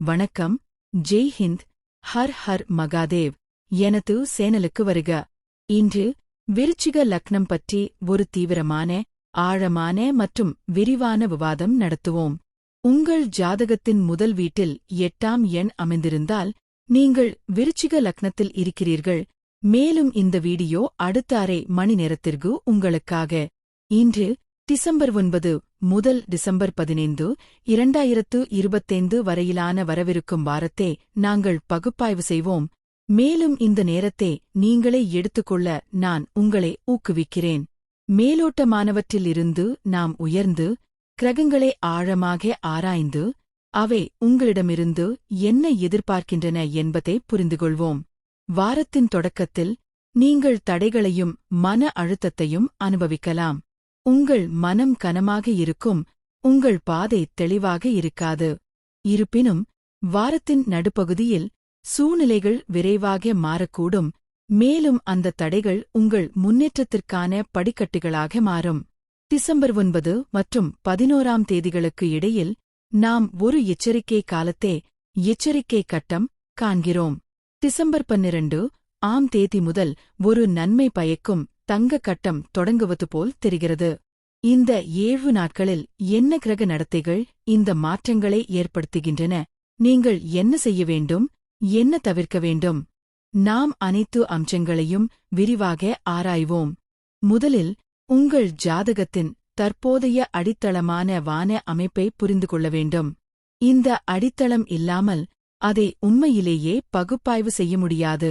வணக்கம் ஜெய் ஹிந்த் ஹர் ஹர் மகாதேவ் எனது சேனலுக்கு வருக. இன்று விருச்சிக லக்னம் பற்றி ஒரு தீவிரமான ஆழமான மற்றும் விரிவான விவாதம் நடத்துவோம். உங்கள் ஜாதகத்தின் முதல் வீட்டில் எட்டாம் எண் அமைந்திருந்தால் நீங்கள் விருச்சிக லக்னத்தில் இருக்கிறீர்கள். மேலும் இந்த வீடியோ அடுத்த அரை மணி நேரத்திற்கு உங்களுக்காக. இன்று டிசம்பர் ஒன்பது முதல் டிசம்பர் பதினைந்து இரண்டாயிரத்து இருபத்தைந்து வரையிலான வரவிருக்கும் வாரத்தை நாங்கள் பகுப்பாய்வு செய்வோம். மேலும் இந்த நேரத்தை நீங்களே எடுத்துக்கொள்ள நான் உங்களை ஊக்குவிக்கிறேன். மேலோட்டமானவற்றிலிருந்து நாம் உயர்ந்து கிரகங்களை ஆழமாக ஆராய்ந்து அவை உங்களிடமிருந்து என்ன எதிர்பார்க்கின்றன என்பதை புரிந்துகொள்வோம். வாரத்தின் தொடக்கத்தில் நீங்கள் தடைகளையும் மன அழுத்தத்தையும் அனுபவிக்கலாம். உங்கள் மனம் கனமாக இருக்கும் உங்கள் பாதை தெளிவாக இருக்காது. இருப்பினும் வாரத்தின் நடுப்பகுதியில் சூழ்நிலைகள் விரைவாக மாறக்கூடும் மேலும் அந்த தடைகள் உங்கள் முன்னேற்றத்திற்கான படிக்கட்டுகளாக மாறும். டிசம்பர் ஒன்பது மற்றும் பதினோராம் தேதிகளுக்கு இடையில் நாம் ஒரு எச்சரிக்கை காலத்தே எச்சரிக்கை கட்டம் காண்கிறோம். டிசம்பர் பன்னிரண்டு ஆம் தேதி முதல் ஒரு நன்மை பயக்கும் தங்க கட்டம் தொடங்குவது போல் தெரிகிறது. இந்த ஏழு நாட்களில் என்ன கிரக நடத்தைகள் இந்த மாற்றங்களை ஏற்படுத்துகின்றன? நீங்கள் என்ன செய்ய வேண்டும்? என்ன தவிர்க்க வேண்டும்? நாம் அனைத்து அம்சங்களையும் விரிவாக ஆராய்வோம். முதலில் உங்கள் ஜாதகத்தின் தற்போதைய அடித்தளமான வான அமைப்பை புரிந்து கொள்ள வேண்டும். இந்த அடித்தளம் இல்லாமல் அதை உண்மையிலேயே பகுப்பாய்வு செய்ய முடியாது.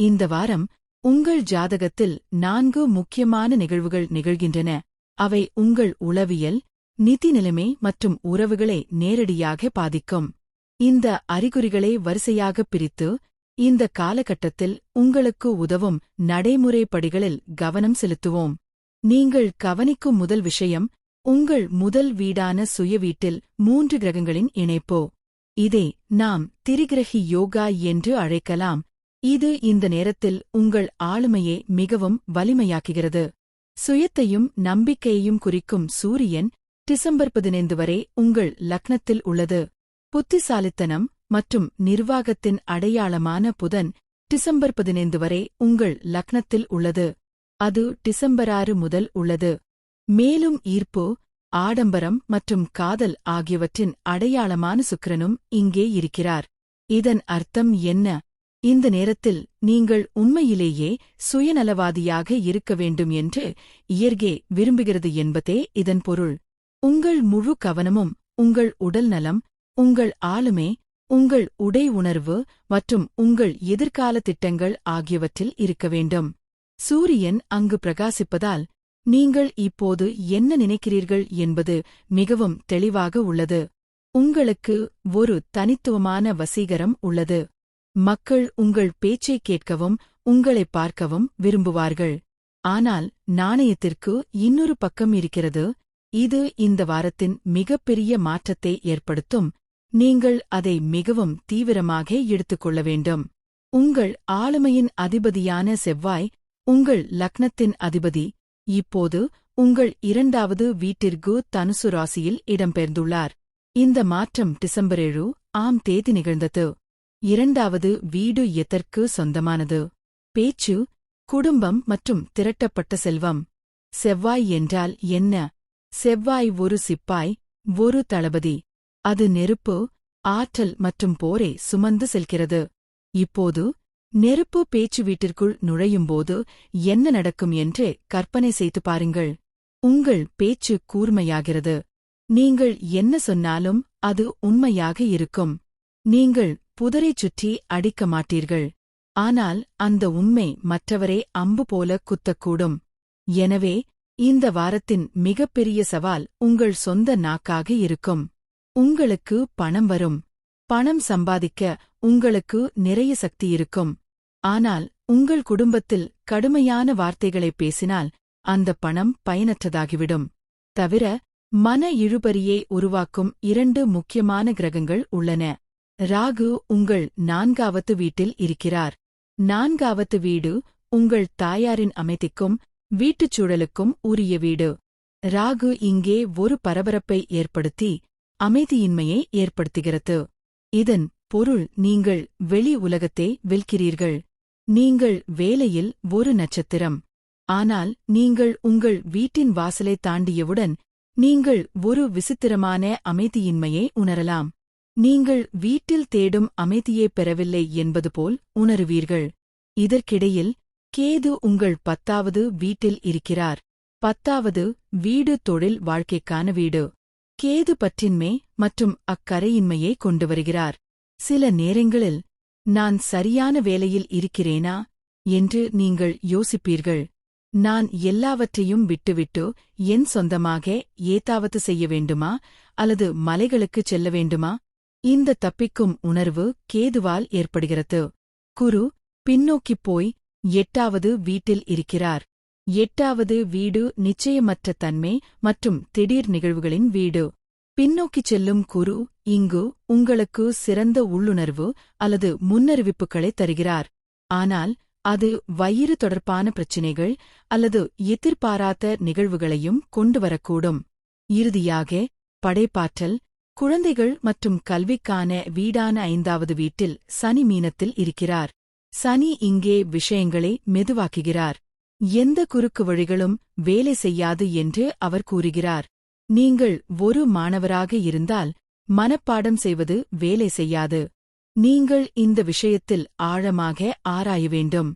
இந்த வாரம் உங்கள் ஜாதகத்தில் நான்கு முக்கியமான நிகழ்வுகள் நிகழ்கின்றன. அவை உங்கள் உளவியல் நிதி நிலைமை மற்றும் உறவுகளை நேரடியாக பாதிக்கும். இந்த அறிகுறிகளை வரிசையாகப் பிரித்து இந்த காலகட்டத்தில் உங்களுக்கு உதவும் நடைமுறை படிகளில் கவனம் செலுத்துவோம். நீங்கள் கவனிக்கும் முதல் விஷயம் உங்கள் முதல் வீடான சுய வீட்டில் மூன்று கிரகங்களின் இணைப்போ. இதை நாம் திரிகிரகி யோகா என்று அழைக்கலாம். இது இந்த நேரத்தில் உங்கள் ஆளுமையை மிகவும் வலிமையாக்குகிறது. சுயத்தையும் நம்பிக்கையையும் குறிக்கும் சூரியன் டிசம்பர் பதினைந்து வரை உங்கள் லக்னத்தில் உள்ளது. புத்திசாலித்தனம் மற்றும் நிர்வாகத்தின் அடையாளமான புதன் டிசம்பர் பதினைந்து வரை உங்கள் லக்னத்தில் உள்ளது. அது டிசம்பர் ஆறு முதல் உள்ளது. மேலும் ஈர்ப்பு ஆடம்பரம் மற்றும் காதல் ஆகியவற்றின் அடையாளமான சுக்கிரனும் இங்கே இருக்கிறார். இதன் அர்த்தம் என்ன? இந்த நேரத்தில் நீங்கள் உண்மையிலேயே சுயநலவாதியாக இருக்க வேண்டும் என்று இயற்கே விரும்புகிறது என்பதே இதன் பொருள். உங்கள் முழு கவனமும் உங்கள் உடல் நலம் உங்கள் ஆளுமே உங்கள் உடை உணர்வு மற்றும் உங்கள் எதிர்கால திட்டங்கள் ஆகியவற்றில் இருக்க வேண்டும். சூரியன் அங்கு பிரகாசிப்பதால் நீங்கள் இப்போது என்ன நினைக்கிறீர்கள் என்பது மிகவும் தெளிவாக உள்ளது. உங்களுக்கு ஒரு தனித்துவமான வசீகரம் உள்ளது. மக்கள் உங்கள் பேச்சை கேட்கவும் உங்களை பார்க்கவும் விரும்புவார்கள். ஆனால் நாணயத்திற்கு இன்னொரு பக்கம் இருக்கிறது. இது இந்த வாரத்தின் மிகப்பெரிய மாற்றத்தை ஏற்படுத்தும். நீங்கள் அதை மிகவும் தீவிரமாக எடுத்துக்கொள்ள வேண்டும். உங்கள் ஆளுமையின் அதிபதியான செவ்வாய் உங்கள் லக்னத்தின் அதிபதி இப்போது உங்கள் இரண்டாவது வீட்டிற்கு தனுசு ராசியில் இடம்பெயர்ந்துள்ளார். இந்த மாற்றம் டிசம்பர் ஏழு ஆம் தேதி நிகழ்ந்தது. இரண்டாவது வீடு எதற்கு சொந்தமானது? பேச்சு குடும்பம் மற்றும் திரட்டப்பட்ட செல்வம். செவ்வாய் என்றால் என்ன? செவ்வாய் ஒரு சிப்பாய் ஒரு தளபதி. அது நெருப்பு ஆற்றல் மற்றும் போரை சுமந்து செல்கிறது. இப்போது நெருப்பு பேச்சு வீட்டிற்குள் நுழையும்போது என்ன நடக்கும் என்று கற்பனை செய்து பாருங்கள். உங்கள் பேச்சு கூர்மையாகிறது. நீங்கள் என்ன சொன்னாலும் அது உண்மையாக இருக்கும். நீங்கள் புதரைச் சுற்றி அடிக்க மாட்டீர்கள். ஆனால் அந்த உண்மை மற்றவரை அம்பு போல குத்தக்கூடும். எனவே இந்த வாரத்தின் மிகப்பெரிய சவால் உங்கள் சொந்த நாக்காக இருக்கும். உங்களுக்கு பணம் வரும். பணம் சம்பாதிக்க உங்களுக்கு நிறைய சக்தி இருக்கும். ஆனால் உங்கள் குடும்பத்தில் கடுமையான வார்த்தைகளை பேசினால் அந்த பணம் பயனற்றதாகிவிடும். தவிர மன இழுபறியை உருவாக்கும் இரண்டு முக்கியமான கிரகங்கள் உள்ளன. ராகு உங்கள் நான்காவது வீட்டில் இருக்கிறார். நான்காவது வீடு உங்கள் தாயாரின் அமைதிக்கும் வீட்டுச் சூழலுக்கும் உரிய வீடு. ராகு இங்கே ஒரு பரபரப்பை ஏற்படுத்தி அமைதியின்மையை ஏற்படுத்துகிறது. இதன் பொருள் நீங்கள் வெளி உலகத்தை வெல்கிறீர்கள். நீங்கள் வேலையில் ஒரு நட்சத்திரம். ஆனால் நீங்கள் உங்கள் வீட்டின் வாசலை தாண்டியவுடன் நீங்கள் ஒரு விசித்திரமான அமைதியின்மையை உணரலாம். நீங்கள் வீட்டில் தேடும் அமைதியே பெறவில்லை என்பது போல் உணருவீர்கள். இதற்கிடையில் கேது உங்கள் பத்தாவது வீட்டில் இருக்கிறார். பத்தாவது வீடு தொழில் வாழ்க்கைக்கான வீடு. கேது பற்றின்மை மற்றும் அக்கறையின்மையை கொண்டு வருகிறார். சில நேரங்களில் நான் சரியான வேலையில் இருக்கிறேனா என்று நீங்கள் யோசிப்பீர்கள். நான் எல்லாவற்றையும் விட்டுவிட்டு என் சொந்தமாக ஏதாவது செய்ய வேண்டுமா அல்லது மலைகளுக்குச் செல்ல வேண்டுமா? இந்த தப்பிக்கும் உணர்வு கேதுவால் ஏற்படுகிறது. குரு பின்னோக்கிப் போய் எட்டாவது வீட்டில் இருக்கிறார். எட்டாவது வீடு நிச்சயமற்ற தன்மை மற்றும் திடீர் நிகழ்வுகளின் வீடு. பின்னோக்கிச் செல்லும் குரு இங்கு உங்களுக்கு சிறந்த உள்ளுணர்வு அல்லது முன்னறிவிப்புகளை தருகிறார். ஆனால் அது வயிறு தொடர்பான பிரச்சினைகள் அல்லது எதிர்பாராத நிகழ்வுகளையும் கொண்டு வரக்கூடும். இறுதியாக படைப்பாற்றல் குழந்தைகள் மற்றும் கல்விக்கான வீடான ஐந்தாவது வீட்டில் சனி மீனத்தில் இருக்கிறார். சனி இங்கே விஷயங்களை மெதுவாக்குகிறார். எந்த குறுக்கு வழிகளும் வேலை செய்யாது என்று அவர் கூறுகிறார். நீங்கள் ஒரு மாணவராக இருந்தால் மனப்பாடம் செய்வது வேலை செய்யாது. நீங்கள் இந்த விஷயத்தில் ஆழமாக ஆராய வேண்டும்.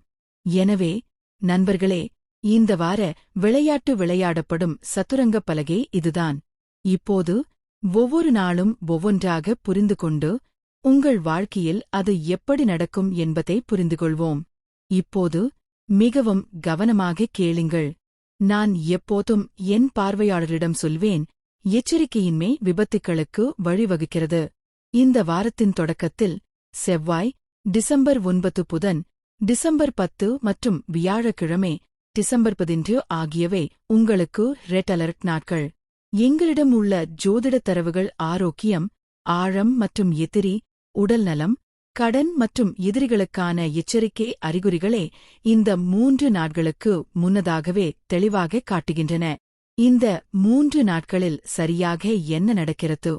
எனவே நண்பர்களே இந்த வார விளையாட்டு விளையாடப்படும் சதுரங்கப் பலகை இதுதான். இப்போது ஒவ்வொரு நாளும் ஒவ்வொன்றாக புரிந்து கொண்டு உங்கள் வாழ்க்கையில் அது எப்படி நடக்கும் என்பதை புரிந்துகொள்வோம். இப்போது மிகவும் கவனமாக கேளுங்கள். நான் எப்போதும் என் பார்வையாளரிடம் சொல்வேன் எச்சரிக்கையின்மை விபத்துக்களுக்கு வழிவகுக்கிறது. இந்த வாரத்தின் தொடக்கத்தில் செவ்வாய் டிசம்பர் ஒன்பது புதன் டிசம்பர் பத்து மற்றும் வியாழக்கிழமை டிசம்பர் பதின்று ஆகியவை உங்களுக்கு ரெட் அலர்ட் நாட்கள். எங்களிடம் உள்ள ஜோதிட தரவுகள் ஆரோக்கியம் ஆழம் மற்றும் எதிரி உடல்நலம் கடன் மற்றும் எதிரிகளுக்கான எச்சரிக்கை அறிகுறிகளே இந்த மூன்று நாட்களுக்கு முன்னதாகவே தெளிவாக காட்டுகின்றன. இந்த மூன்று நாட்களில் சரியாக என்ன நடக்கிறது?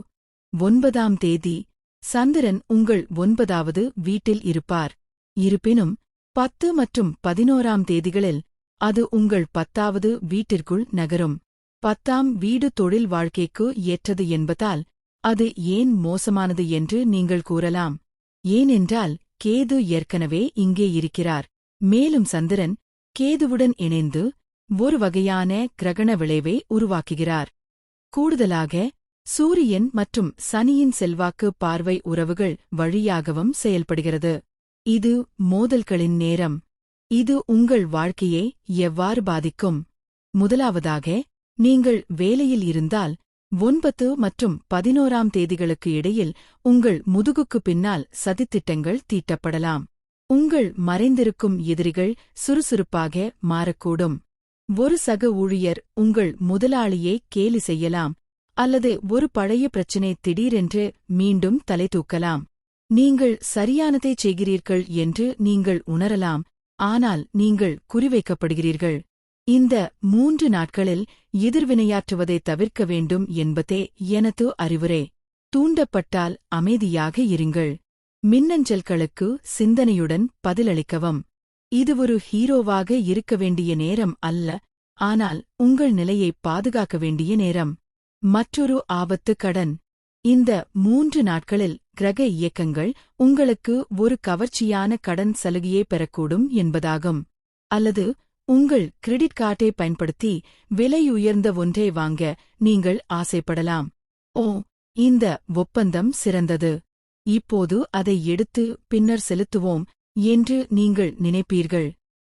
ஒன்பதாம் தேதி சந்திரன் உங்கள் ஒன்பதாவது வீட்டில் இருப்பார். இருப்பினும் பத்து மற்றும் பதினோராம் தேதிகளில் அது உங்கள் பத்தாவது வீட்டிற்குள் நகரும். பத்தாம் வீடு தொழில் வாழ்க்கைக்கு ஏற்றது என்பதால் அது ஏன் மோசமானது என்று நீங்கள் கூறலாம். ஏனென்றால் கேது ஏற்கனவே இங்கே இருக்கிறார். மேலும் சந்திரன் கேதுவுடன் இணைந்து ஒரு வகையான கிரகண விளைவை உருவாக்குகிறார். கூடுதலாக சூரியன் மற்றும் சனியின் செல்வாக்கு பார்வை உறவுகள் வழியாகவும் செயல்படுகிறது. இது மோதல்களின் நேரம். இது உங்கள் வாழ்க்கையை எவ்வாறு பாதிக்கும்? முதலாவதாக நீங்கள் வேலையில் இருந்தால் ஒன்பது மற்றும் பதினோராம் தேதிகளுக்கு இடையில் உங்கள் முதுகுக்கு பின்னால் சதித்திட்டங்கள் தீட்டப்படலாம். உங்கள் மறைந்திருக்கும் எதிரிகள் சுறுசுறுப்பாக மாறக்கூடும். ஒரு சக ஊழியர் உங்கள் முதலாளியை கேலி செய்யலாம் அல்லது ஒரு பழைய பிரச்சினை திடீரென்று மீண்டும் தலை தூக்கலாம். நீங்கள் சரியானதை செய்கிறீர்கள் என்று நீங்கள் உணரலாம் ஆனால் நீங்கள் குறிவைக்கப்படுகிறீர்கள். இந்த மூன்று நாட்களில் எதிர்வினையாற்றுவதை தவிர்க்க வேண்டும் என்பதே எனது அறிவுரை. தூண்டப்பட்டால் அமைதியாக இருங்கள். மின்னஞ்சல்களுக்கு சிந்தனையுடன் பதிலளிக்கவும். இது ஒரு ஹீரோவாக இருக்க வேண்டிய நேரம் அல்ல ஆனால் உங்கள் நிலையை பாதுகாக்க வேண்டிய நேரம். மற்றொரு ஆபத்து கடன். இந்த மூன்று நாட்களில் கிரக இயக்கங்கள் உங்களுக்கு ஒரு கவர்ச்சியான கடன் சலுகையை பெறக்கூடும் என்பதாகும். அல்லது உங்கள் கிரெடிட் கார்டை பயன்படுத்தி விலையுயர்ந்த ஒன்றை வாங்க நீங்கள் ஆசைப்படலாம். ஓ இந்த ஒப்பந்தம் சிறந்தது. இப்போது அதை எடுத்து பின்னர் செலுத்துவோம் என்று நீங்கள் நினைப்பீர்கள்.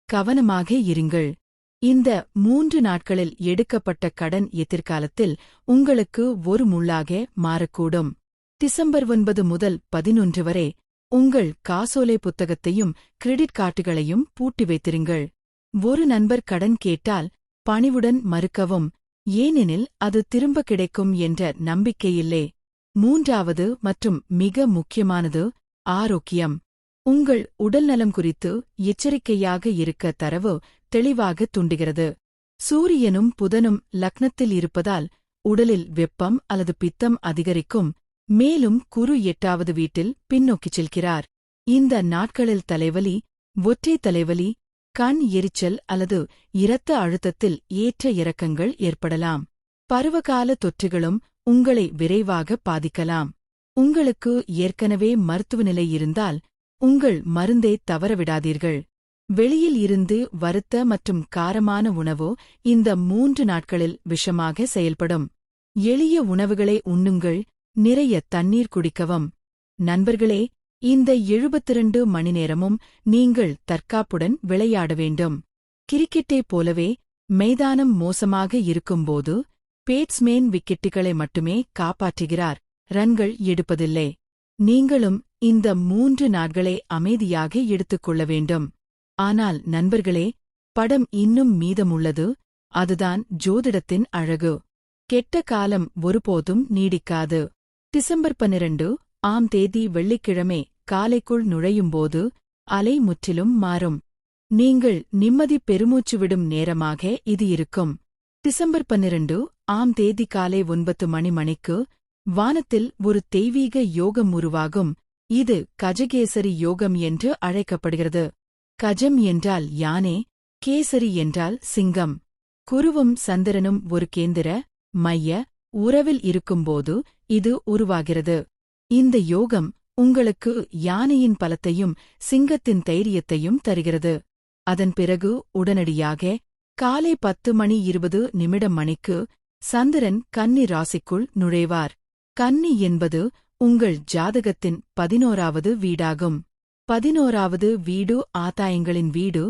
கவனமாக இருங்கள். இந்த மூன்று நாட்களில் எடுக்கப்பட்ட கடன் எதிர்காலத்தில் உங்களுக்கு ஒரு முள்ளாக மாறக்கூடும். டிசம்பர் ஒன்பது முதல் பதினொன்று வரை உங்கள் காசோலை புத்தகத்தையும் கிரெடிட் கார்டுகளையும் பூட்டி வைத்திருங்கள். ஒரு நண்பர் கடன் கேட்டால் பணிவுடன் மறுக்கவும் ஏனெனில் அது திரும்ப கிடைக்கும் என்ற நம்பிக்கையில்லே. மூன்றாவது மற்றும் மிக முக்கியமானது ஆரோக்கியம். உங்கள் உடல்நலம் குறித்து எச்சரிக்கையாக இருக்க தரவு தெளிவாக துண்டுகிறது. சூரியனும் புதனும் லக்னத்தில் இருப்பதால் உடலில் வெப்பம் அல்லது பித்தம் அதிகரிக்கும் மேலும் குரு எட்டாவது வீட்டில் பின்னோக்கிச் செல்கிறார். இந்த நாட்களில் தலைவலி ஒற்றை தலைவலி கண் எரிச்சல் அல்லது இரத்த அழுத்தத்தில் ஏற்ற இறக்கங்கள் ஏற்படலாம். பருவகால தொற்றுகளும் உங்களை விரைவாக பாதிக்கலாம். உங்களுக்கு ஏற்கனவே மருத்துவ நிலை இருந்தால் உங்கள் மருந்தை தவறவிடாதீர்கள். வெளியில் இருந்து வறுத்த மற்றும் காரமான உணவோ இந்த மூன்று நாட்களில் விஷமாக செயல்படும். எளிய உணவுகளை உண்ணுங்கள். நிறைய தண்ணீர் குடிக்கவும். நண்பர்களே இந்த எழுபத்திரண்டு மணி நேரமும் நீங்கள் தற்காப்புடன் விளையாட வேண்டும். கிரிக்கெட்டைப் போலவே மைதானம் மோசமாக இருக்கும்போது பேட்ஸ்மேன் விக்கெட்டுகளை மட்டுமே காப்பாற்றுகிறார். ரன்கள் எடுப்பதில்லை. நீங்களும் இந்த மூன்று நாட்களை அமைதியாக எடுத்துக்கொள்ள வேண்டும். ஆனால் நண்பர்களே படம் இன்னும் மீதமுள்ளது. அதுதான் ஜோதிடத்தின் அழகு. கெட்ட காலம் ஒருபோதும் நீடிக்காது. டிசம்பர் பன்னிரண்டு ஆம் தேதி வெள்ளிக்கிழமை காலைக்குள் நுழையும்போது அலை முற்றிலும் மாறும். நீங்கள் நிம்மதி பெருமூச்சு விடும் நேரமாக இது இருக்கும். டிசம்பர் பன்னிரண்டு ஆம் தேதி காலை ஒன்பது மணி மணிக்கு வானத்தில் ஒரு தெய்வீக யோகம் உருவாகும். இது கஜகேசரி யோகம் என்று அழைக்கப்படுகிறது. கஜம் என்றால் யானே கேசரி என்றால் சிங்கம். குருவும் சந்திரனும் ஒரு கேந்திர மைய உறவில் இருக்கும்போது இது உருவாகிறது. இந்த யோகம் உங்களுக்கு யானையின் பலத்தையும் சிங்கத்தின் தைரியத்தையும் தருகிறது. அதன் பிறகு உடனடியாக காலை பத்து மணி இருபது நிமிடம் மணிக்கு சந்திரன் கன்னி ராசிக்குள் நுழைவார். கன்னி என்பது உங்கள் ஜாதகத்தின் பதினோராவது வீடாகும். பதினோராவது வீடு ஆதாயங்களின் வீடு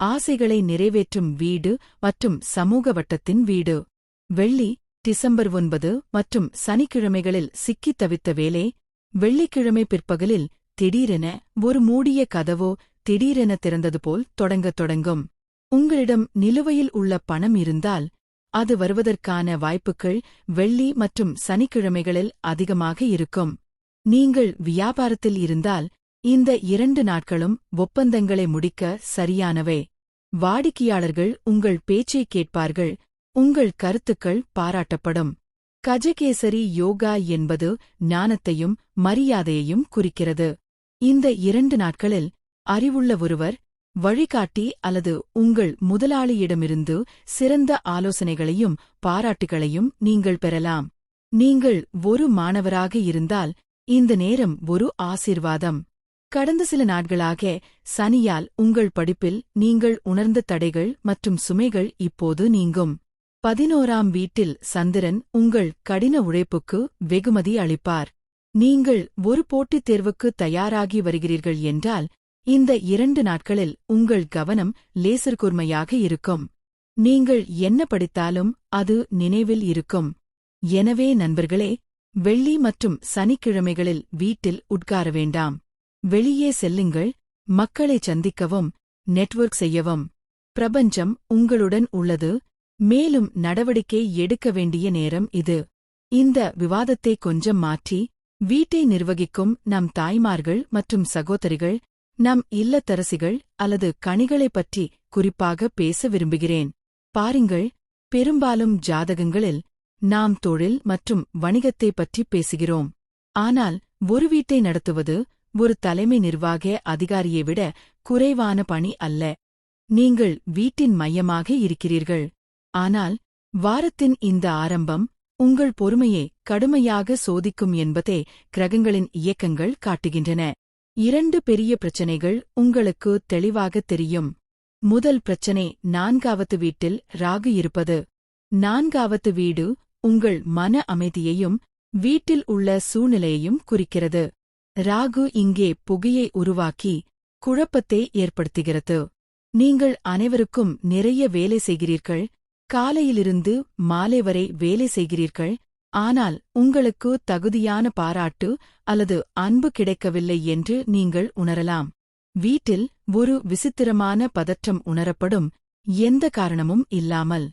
ஆசைகளை நிறைவேற்றும் வீடு மற்றும் சமூக வட்டத்தின் வீடு. வெள்ளி டிசம்பர் ஒன்பது மற்றும் சனிக்கிழமைகளில் சிக்கித் தவித்த வேலை வெள்ளிக்கிழமை பிற்பகலில் திடீரென ஒரு மூடிய கதவோ திடீரென திறந்தது போல் தொடங்கத் தொடங்கும். உங்களிடம் நிலுவையில் உள்ள பணம் இருந்தால் அது வருவதற்கான வாய்ப்புகள் வெள்ளி மற்றும் சனிக்கிழமைகளில் அதிகமாக இருக்கும். நீங்கள் வியாபாரத்தில் இருந்தால் இந்த இரண்டு நாட்களும் ஒப்பந்தங்களை முடிக்க சரியானவை. வாடிக்கையாளர்கள் உங்கள் பேச்சை கேட்பார்கள் உங்கள் கருத்துக்கள் பாராட்டப்படும். கஜகேசரி யோகா என்பது ஞானத்தையும் மரியாதையையும் குறிக்கிறது. இந்த இரண்டு நாட்களில் அறிவுள்ள ஒருவர் வழிகாட்டி அல்லது உங்கள் முதலாளியிடமிருந்து சிறந்த ஆலோசனைகளையும் பாராட்டுகளையும் நீங்கள் பெறலாம். நீங்கள் ஒரு மாணவராக இருந்தால் இந்த நேரம் ஒரு ஆசீர்வாதம். கடந்த சில நாட்களாக சனியால் உங்கள் படிப்பில் நீங்கள் உணர்ந்த தடைகள் மற்றும் சுமைகள் இப்போது நீங்கும். பதினோராம் வீட்டில் சந்திரன் உங்கள் கடின உழைப்புக்கு வெகுமதி அளிப்பார். நீங்கள் ஒரு போட்டித் தேர்வுக்கு தயாராகி வருகிறீர்கள் என்றால் இந்த இரண்டு நாட்களில் உங்கள் கவனம் லேசர் கூர்மையாக இருக்கும். நீங்கள் என்ன படித்தாலும் அது நினைவில் இருக்கும். எனவே நண்பர்களே வெள்ளி மற்றும் சனிக்கிழமைகளில் வீட்டில் உட்கார வேண்டாம். வெளியே செல்லுங்கள் மக்களை சந்திக்கவும் நெட்வொர்க் செய்யவும். பிரபஞ்சம் உங்களுடன் உள்ளது மேலும் நடவடிக்கை எடுக்க வேண்டிய நேரம் இது. இந்த விவாதத்தை கொஞ்சம் மாற்றி வீட்டை நிர்வகிக்கும் நம் தாய்மார்கள் மற்றும் சகோதரிகள் நம் இல்லத்தரசிகள் அல்லது கணிகளைப் பற்றி குறிப்பாக பேச விரும்புகிறேன். பாருங்கள் பெரும்பாலும் ஜாதகங்களில் நாம் தொழில் மற்றும் வணிகத்தைப் பற்றி பேசுகிறோம். ஆனால் ஒரு வீட்டை நடத்துவது ஒரு தலைமை நிர்வாக அதிகாரியை விட குறைவான பணி அல்ல. நீங்கள் வீட்டின் மையமாக இருக்கிறீர்கள். ஆனால் வாரத்தின் இந்த ஆரம்பம் உங்கள் பொறுமையை கடுமையாக சோதிக்கும் என்பதே கிரகங்களின் இயக்கங்கள் காட்டுகின்றன. இரண்டு பெரிய பிரச்சனைகள் உங்களுக்கு தெளிவாகத் தெரியும். முதல் பிரச்சனை நான்காவது வீட்டில் ராகு இருப்பது. நான்காவது வீடு உங்கள் மன அமைதியையும் வீட்டில் உள்ள சூழ்நிலையையும் குறிக்கிறது. ராகு இங்கே புகையை உருவாக்கி குழப்பத்தை ஏற்படுத்துகிறது. நீங்கள் அனைவருக்கும் நிறைய வேலை செய்கிறீர்கள். காலையிலிருந்து மாலை வரை வேலை செய்கிறீர்கள் ஆனால் உங்களுக்கு தகுதியான பாராட்டு அல்லது அன்பு கிடைக்கவில்லை என்று நீங்கள் உணரலாம். வீட்டில் ஒரு விசித்திரமான பதற்றம் உணரப்படும் எந்த காரணமும் இல்லாமல்.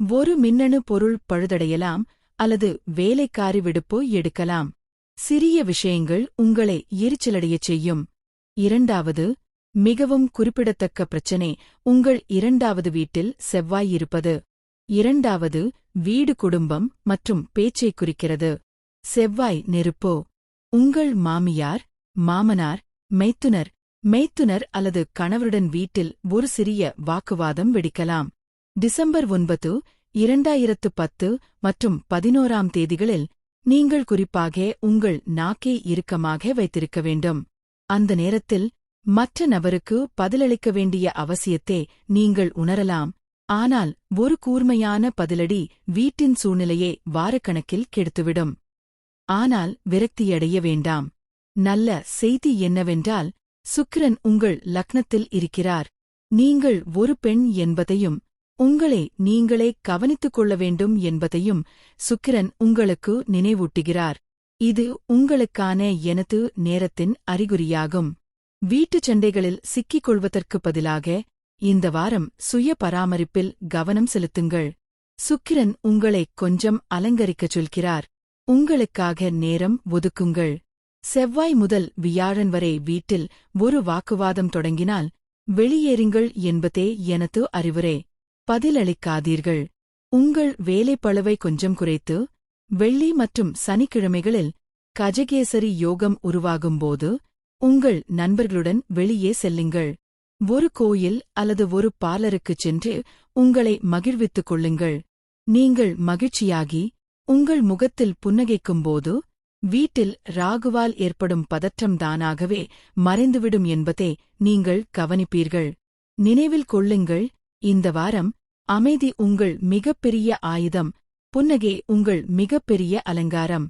ஒரு மின்னணு பொருள் பழுதடையலாம் அல்லது வேலைக்காரி விடுப்பு எடுக்கலாம். சிறிய விஷயங்கள் உங்களை எரிச்சலடையச் செய்யும். இரண்டாவது மிகவும் குறிப்பிடத்தக்க பிரச்சினை உங்கள் இரண்டாவது வீட்டில் செவ்வாய் இருப்பது. இரண்டாவது வீடு குடும்பம் மற்றும் பேச்சை குறிக்கிறது. செவ்வாய் நெருப்போ. உங்கள் மாமியார் மாமனார் மெய்த்துனர் மெய்த்துனர் அல்லது கணவருடன் வீட்டில் ஒரு சிறிய வாக்குவாதம் வெடிக்கலாம். டிசம்பர் ஒன்பது இரண்டாயிரத்து பத்து மற்றும் பதினோராம் தேதிகளில் நீங்கள் குறிப்பாக உங்கள் நாக்கை இறுக்கமாக வைத்திருக்க வேண்டும். அந்த நேரத்தில் மற்ற நபருக்கு பதிலளிக்க வேண்டிய அவசியத்தை நீங்கள் உணரலாம். ஆனால் ஒரு கூர்மையான பதிலடி வீட்டின் சூழ்நிலையை வாரக்கணக்கில் கெடுத்துவிடும். ஆனால் விரக்தியடைய வேண்டாம். நல்ல செய்தி என்னவென்றால் சுக்கிரன் உங்கள் லக்னத்தில் இருக்கிறார். நீங்கள் ஒரு பெண் என்பதையும் உங்களை நீங்களே கவனித்துக் கொள்ள வேண்டும் என்பதையும் சுக்கிரன் உங்களுக்கு நினைவூட்டுகிறார். இது உங்களுக்கான எனது நேரத்தின் அறிகுறியாகும். வீட்டுச் சண்டைகளில் சிக்கிக் கொள்வதற்குப் பதிலாக இந்த வாரம் சுய பராமரிப்பில் கவனம் செலுத்துங்கள். சுக்கிரன் உங்களை கொஞ்சம் அலங்கரிக்கச் சொல்கிறார். உங்களுக்காக நேரம் ஒதுக்குங்கள். செவ்வாய் முதல் வியாழன் வரை வீட்டில் ஒரு வாக்குவாதம் தொடங்கினால் வெளியேறுங்கள் என்பதே எனது அறிவுரை. பதிலளிக்காதீர்கள். உங்கள் வேலைப்பளவை கொஞ்சம் குறைத்து வெள்ளி மற்றும் சனிக்கிழமைகளில் கஜகேசரி யோகம் உருவாகும்போது உங்கள் நண்பர்களுடன் வெளியே செல்லுங்கள். ஒரு கோயில் அல்லது ஒரு பார்லருக்குச் சென்று உங்களை மகிழ்வித்துக் கொள்ளுங்கள். நீங்கள் மகிழ்ச்சியாகி உங்கள் முகத்தில் புன்னகைக்கும்போது வீட்டில் ராகுவால் ஏற்படும் பதற்றம் தானாகவே மறைந்துவிடும் என்பதை நீங்கள் கவனிப்பீர்கள். நினைவில் கொள்ளுங்கள் இந்த வாரம் அமைதி உங்கள் மிகப்பெரிய ஆயுதம் புன்னகை உங்கள் மிகப்பெரிய அலங்காரம்.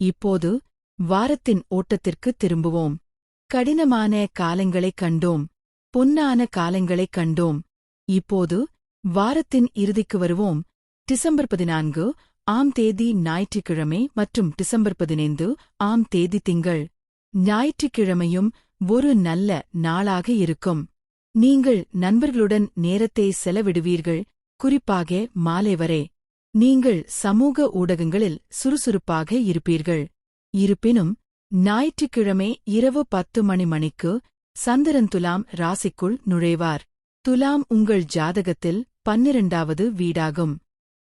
இப்போது வாரத்தின் ஓட்டத்திற்கு திரும்புவோம். கடினமான காலங்களைக் கண்டோம். பொன்னான காலங்களைக் கண்டோம். இப்போது வாரத்தின் இறுதிக்கு வருவோம். டிசம்பர் பதினான்கு ஆம் தேதி ஞாயிற்றுக்கிழமை மற்றும் டிசம்பர் பதினைந்து ஆம் தேதி திங்கள். ஞாயிற்றுக்கிழமையும் ஒரு நல்ல நாளாக இருக்கும். நீங்கள் நண்பர்களுடன் நேரத்தை செலவிடுவீர்கள். குறிப்பாக மாலை வரை. நீங்கள் சமூக ஊடகங்களில் சுறுசுறுப்பாக இருப்பீர்கள். இருப்பினும் ஞாயிற்றுக்கிழமை இரவு பத்து மணி மணிக்கு சந்திரன் துலாம் ராசிக்குள் நுழைவார். துலாம் உங்கள் ஜாதகத்தில் பன்னிரண்டாவது வீடாகும்.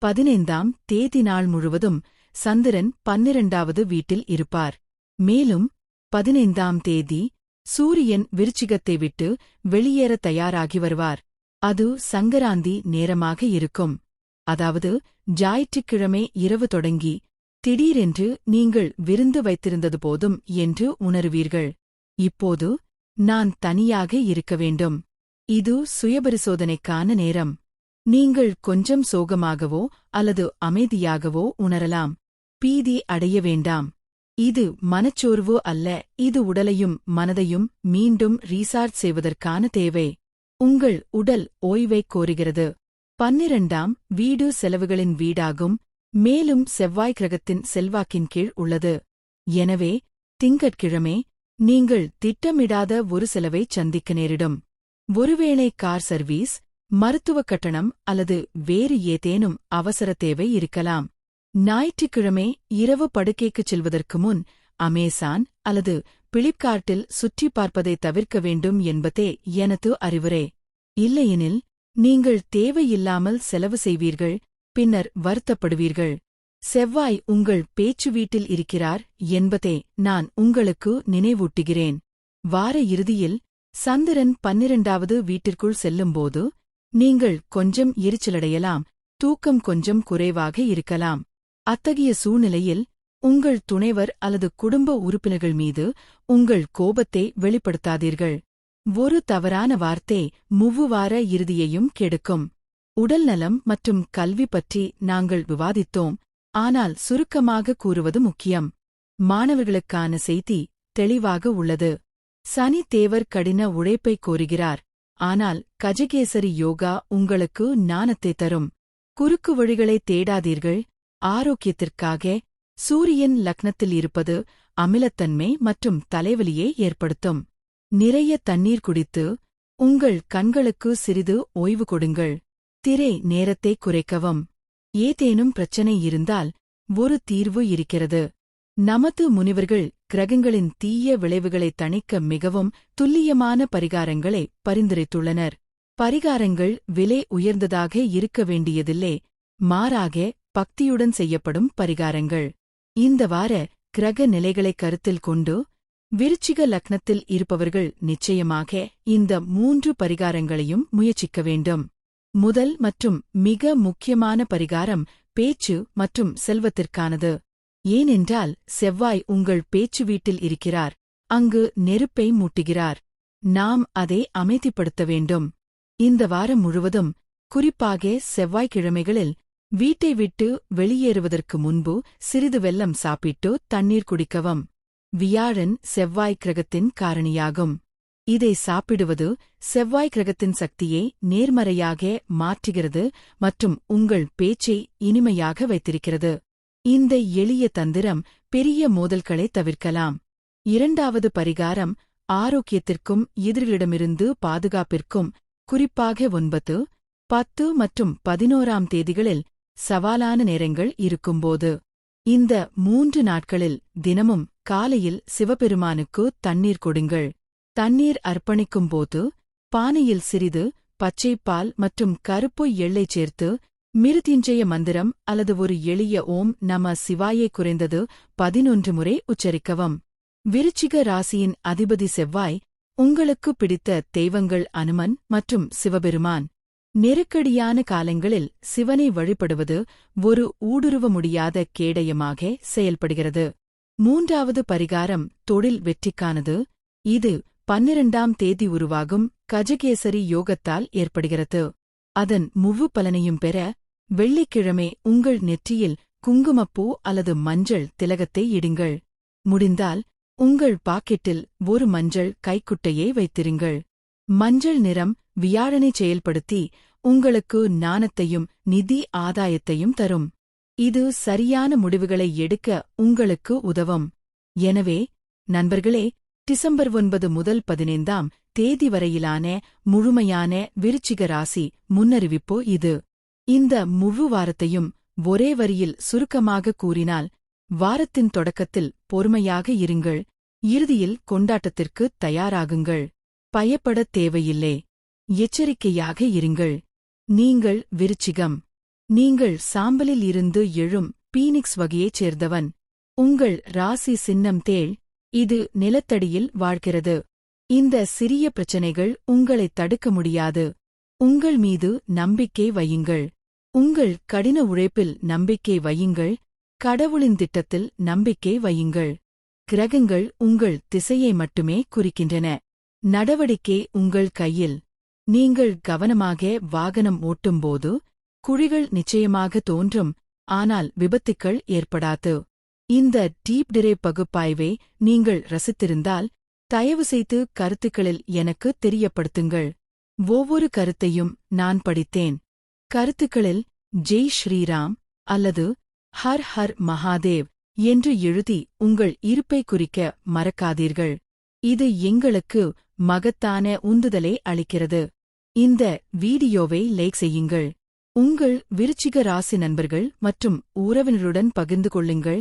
பதினைந்தாம் தேதி நாள் முழுவதும் சந்திரன் பன்னிரண்டாவது வீட்டில் இருப்பார். மேலும் பதினைந்தாம் தேதி சூரியன் விருச்சிகத்தை விட்டு வெளியேற தயாராகி வருவார். அது சங்கராந்தி நேரமாக இருக்கும். அதாவது ஞாயிற்றுக்கிழமை இரவு தொடங்கி திடீரென்று நீங்கள் விருந்து வைத்திருந்தது போதும் என்று உணருவீர்கள். இப்போது நான் தனியாக இருக்க வேண்டும். இது சுயபரிசோதனைக்கான நேரம். நீங்கள் கொஞ்சம் சோகமாகவோ அல்லது அமைதியாகவோ உணரலாம். பீதி அடைய வேண்டாம். இது மனச்சோர்வு அல்ல. இது உடலையும் மனதையும் மீண்டும் ரீசார்ஜ் செய்வதற்கான தேவை. உங்கள் உடல் ஓய்வைக் கோருகிறது. பன்னிரண்டாம் வீடு செலவுகளின் வீடாகும். மேலும் செவ்வாய் கிரகத்தின் செல்வாக்கின் கீழ் உள்ளது. எனவே திங்கட்கிழமை நீங்கள் திட்டமிடாத ஒரு செலவைச் சந்திக்க நேரிடும். ஒருவேளை கார் சர்வீஸ் மருத்துவக் கட்டணம் அல்லது வேறு ஏதேனும் அவசர தேவை இருக்கலாம். ஞாயிற்றுக்கிழமை இரவு படுக்கைக்குச் செல்வதற்கு முன் அமேசான் அல்லது பிளிப்கார்ட்டில் சுற்றி பார்ப்பதை தவிர்க்க வேண்டும் என்பதே எனது அறிவுரை. இல்லையெனில் நீங்கள் தேவையில்லாமல் செலவு செய்வீர்கள் பின்னர் வருத்தப்படுவீர்கள். செவ்வாய் உங்கள் பேச்சு வீட்டில் இருக்கிறார் என்பதை நான் உங்களுக்கு நினைவூட்டுகிறேன். வார இறுதியில் சந்திரன் பன்னிரண்டாவது வீட்டிற்குள் செல்லும்போது நீங்கள் கொஞ்சம் எரிச்சலடையலாம் தூக்கம் கொஞ்சம் குறைவாக இருக்கலாம். அத்தகைய சூழ்நிலையில் உங்கள் துணைவர் அல்லது குடும்ப உறுப்பினர்கள் மீது உங்கள் கோபத்தை வெளிப்படுத்தாதீர்கள். ஒரு தவறான வார்த்தை முவ்வுவார இறுதியையும் கெடுக்கும். உடல்நலம் மற்றும் கல்வி பற்றி நாங்கள் விவாதித்தோம். ஆனால் சுருக்கமாக கூறுவது முக்கியம். மாணவர்களுக்கான செய்தி தெளிவாக உள்ளது. சனி தேவர் கடின உழைப்பை கோருகிறார். ஆனால் கஜகேசரி யோகா உங்களுக்கு ஞானத்தை தரும். குறுக்கு வழிகளை தேடாதீர்கள். ஆரோக்கியத்திற்காக சூரியன் லக்னத்தில் இருப்பது அமிலத்தன்மை மற்றும் தலைவலியை ஏற்படுத்தும். நிறைய தண்ணீர் குடித்து உங்கள் கண்களுக்கு சிறிது ஓய்வு கொடுங்கள். திரை நேரத்தை குறைக்கவும். ஏதேனும் பிரச்சனை இருந்தால் ஒரு தீர்வு இருக்கிறது. நமது முனிவர்கள் கிரகங்களின் தீய விளைவுகளை தணிக்க மிகவும் துல்லியமான பரிகாரங்களை பரிந்துரைத்துள்ளனர். பரிகாரங்கள் விலை உயர்ந்ததாக இருக்க வேண்டியதில்லை மாறாக பக்தியுடன் செய்யப்படும் பரிகாரங்கள். இந்த வார கிரக நிலைகளை கருத்தில் கொண்டு விருச்சிக லக்னத்தில் இருப்பவர்கள் நிச்சயமாக இந்த மூன்று பரிகாரங்களையும் முயற்சிக்க வேண்டும். முதல் மற்றும் மிக முக்கியமான பரிகாரம் பேச்சு மற்றும் செல்வத்திற்கானது. ஏனென்றால் செவ்வாய் உங்கள் பேச்சு வீட்டில் இருக்கிறார். அங்கு நெருப்பை மூட்டுகிறார். நாம் அதை அமைதிப்படுத்த வேண்டும். இந்த வாரம் முழுவதும் குறிப்பாக செவ்வாய்க்கிழமைகளில் வீட்டை விட்டு வெளியேறுவதற்கு முன்பு சிறிது வெல்லம் சாப்பிட்டு தண்ணீர் குடிக்கவும். வியாழன் செவ்வாய் கிரகத்தின் காரணியாகும். இதை சாப்பிடுவது செவ்வாய் கிரகத்தின் சக்தியை நேர்மறையாக மாற்றுகிறது மற்றும் உங்கள் பேச்சை இனிமையாக வைத்திருக்கிறது. இந்த எளிய தந்திரம் பெரிய மோதல்களை தவிர்க்கலாம். இரண்டாவது பரிகாரம் ஆரோக்கியத்திற்கும் எதிரிகளிடமிருந்து பாதுகாப்பிற்கும் குறிப்பாக ஒன்பது பத்து மற்றும் பதினோராம் தேதிகளில் சவாலான நேரங்கள் இருக்கும்போது. இந்த மூன்று நாட்களில் தினமும் காலையில் சிவபெருமானுக்கு தண்ணீர் கொடுங்கள். தண்ணீர் அர்ப்பணிக்கும்போது பானையில் சிறிது பச்சைப்பால் மற்றும் கருப்பு எள்ளை சேர்த்து மிருதிஞ்சய மந்திரம் அல்லது ஒரு எளிய ஓம் நம சிவாயை குறைந்தது பதினொன்று முறை உச்சரிக்கவும். விருச்சிக ராசியின் அதிபதி செவ்வாய் உங்களுக்கு பிடித்த தெய்வங்கள் அனுமன் மற்றும் சிவபெருமான். நெருக்கடியான காலங்களில் சிவனை வழிபடுவது ஒரு ஊடுருவ முடியாத கேடயமாக செயல்படுகிறது. மூன்றாவது பரிகாரம் தொழில் வெற்றிக்கானது. இது பன்னிரண்டாம் தேதி உருவாகும் கஜகேசரி யோகத்தால் ஏற்படுகிறது. அதன் முழு பலனையும் பெற வெள்ளிக்கிழமை உங்கள் நெற்றியில் குங்குமப்பூ அல்லது மஞ்சள் திலகத்தை இடுங்கள். முடிந்தால் உங்கள் பாக்கெட்டில் ஒரு மஞ்சள் கைக்குட்டையை வைத்திருங்கள். மஞ்சள் நிறம் வியாழனை செயல்படுத்தி உங்களுக்கு ஞானத்தையும் நிதி ஆதாயத்தையும் தரும். இது சரியான முடிவுகளை எடுக்க உங்களுக்கு உதவும். எனவே நண்பர்களே டிசம்பர் ஒன்பது முதல் பதினைந்தாம் தேதி வரையிலான முழுமையான விருச்சிக ராசி முன்னறிவிப்போ இது. இந்த முழு வாரத்தையும் ஒரே வரியில் சுருக்கமாக கூறினால் வாரத்தின் தொடக்கத்தில் பொறுமையாக இருங்கள். இறுதியில் கொண்டாட்டத்திற்கு தயாராகுங்கள். பயப்படத் தேவையில்லை. எச்சரிக்கையாக இருங்கள். நீங்கள் விருச்சிகம். நீங்கள் சாம்பலில் இருந்து எழும் பீனிக்ஸ் வகையைச் சேர்ந்தவன். உங்கள் ராசி சின்னம் தேள் இது நிலத்தடியில் வாழ்கிறது. இந்த சிறிய பிரச்சனைகள் உங்களைத் தடுக்க முடியாது. உங்கள் மீது நம்பிக்கை வையுங்கள். உங்கள் கடின உழைப்பில் நம்பிக்கை வையுங்கள். கடவுளின் திட்டத்தில் நம்பிக்கை வையுங்கள். கிரகங்கள் உங்கள் திசையை மட்டுமே குறிக்கின்றன. நடவடிக்கை உங்கள் கையில். நீங்கள் கவனமாக வாகனம் ஓட்டும்போது குழிகள் நிச்சயமாக தோன்றும். ஆனால் விபத்துக்கள் ஏற்படாது. இந்த டீப் டிரே பகுப்பாய்வை நீங்கள் ரசித்திருந்தால் தயவுசெய்து கருத்துக்களில் எனக்கு தெரியப்படுத்துங்கள். ஒவ்வொரு கருத்தையும் நான் படித்தேன். கருத்துக்களில் ஜெய் ஸ்ரீராம் அல்லது ஹர் ஹர் மகாதேவ் என்று எழுதி உங்கள் இருப்பை குறிக்க மறக்காதீர்கள். இது எங்களுக்கு மகத்தான உந்துதலை அளிக்கிறது. இந்த வீடியோவை லைக் செய்யுங்கள். உங்கள் விருச்சிக ராசி நண்பர்கள் மற்றும் உறவினருடன் பகிர்ந்து கொள்ளுங்கள்.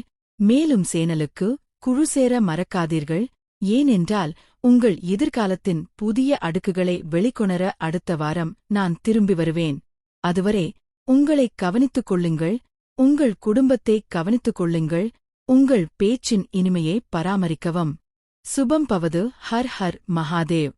மேலும் சேனலுக்கு குழு சேர மறக்காதீர்கள். ஏனென்றால் உங்கள் எதிர்காலத்தின் புதிய அடுக்குகளை வெளிக்கொணர அடுத்த வாரம் நான் திரும்பி வருவேன். அதுவரை உங்களை கவனித்துக் கொள்ளுங்கள் உங்கள் குடும்பத்தை கவனித்துக் கொள்ளுங்கள் உங்கள் பேச்சின் இனிமையை பராமரிக்கவும். சுபம் பவது ஹர் ஹர் மகாதேவ்.